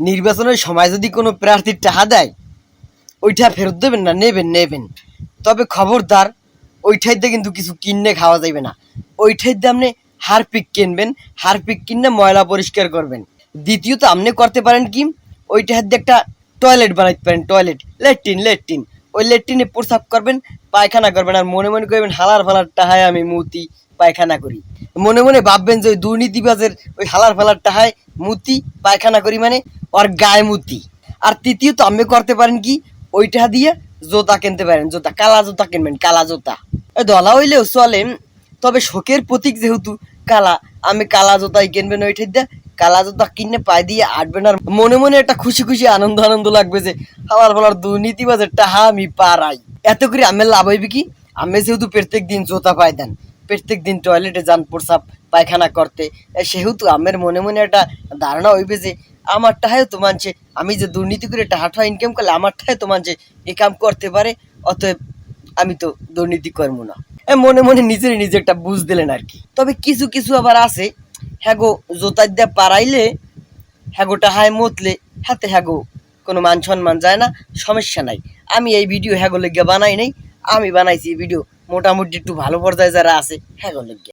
নির্বাচনের সময় যদি কোনো প্রার্থীর টাকা দেয়, ওইটা ফেরত দেবেন না, নেবেন নেবেন। তবে খবরদার ওইটাইতে কিন্তু কিছু কিনে খাওয়া যাবে না। ওইটাইতে আপনি হারপিক কিনবেন, হারপিক কিনে ময়লা পরিষ্কার করবেন। দ্বিতীয়ত, আপনি করতে পারেন কি? ওইটা দিয়ে একটা টয়লেট বানাইতে পারেন, টয়লেট। Latrine latrine. ওই লেট্রিনে প্রসাব করবেন, পায়খানা করবেন আর মনে মনে করবেন হালার ফালার টাহায় আমি মুতি, পায়খানা করি। মনে মনে ভাববেন যে ওই দুর্নীতিবাজের ওই হালার ফালার টাহায় মুতি, পায়খানা করি মানে ওর গায়ে মুতি। আর তৃতীয়ত আপনি করতে পারেন কি, ওইটা দিয়ে জোতা কিনতে পারেন, জোতা, কালা জোতা কিনবেন, কালা জোতা। দলা হইলেও চলে, তবে শোকের প্রতীক যেহেতু কালা, আমি কালা জোতাই কিনবেন ওইটা দিয়ে কালা জোতা কিনে পায়ে দিয়ে আটবেন আর মনে মনে একটা খুশি খুশি আনন্দ আনন্দ লাগবে যে হালার ফালার দুর্নীতিবাজের টাহা আমি পারাই। এত করে আমি লাভ হইবে কি, আমি যেহেতু প্রত্যেক দিন জোতা পাই দেন প্রত্যেক দিন টয়লেটে যান, প্রসাব, পায়খানা করতে। সেহেতু আমের মনে মনে একটা ধারণা হইবে যে আমার টাহায় তো মানছে, আমি যে দুর্নীতি করে একটা টাহাটা ইনকাম করলে আমার টাহায় তো মানছে এই কাম করতে পারে, অতএব আমি তো দুর্নীতি করব না। মনে মনে নিজের নিজে একটা বুঝ দিলেন আর কি। তবে কিছু কিছু আবার আছে। হ্যাগো জোতার দিয়ে পারাইলে, হ্যাগোটা হায় মতলে, হাতে হ্যাগো, কোনো মান সম্মান যায় না, সমস্যা নাই। আমি এই ভিডিও হ্যাগো লেগে বানাই নাই, আমি বানাইছি এই ভিডিও মোটামুটি একটু ভালো পর্যায়ে যারা আছে হ্যাঁ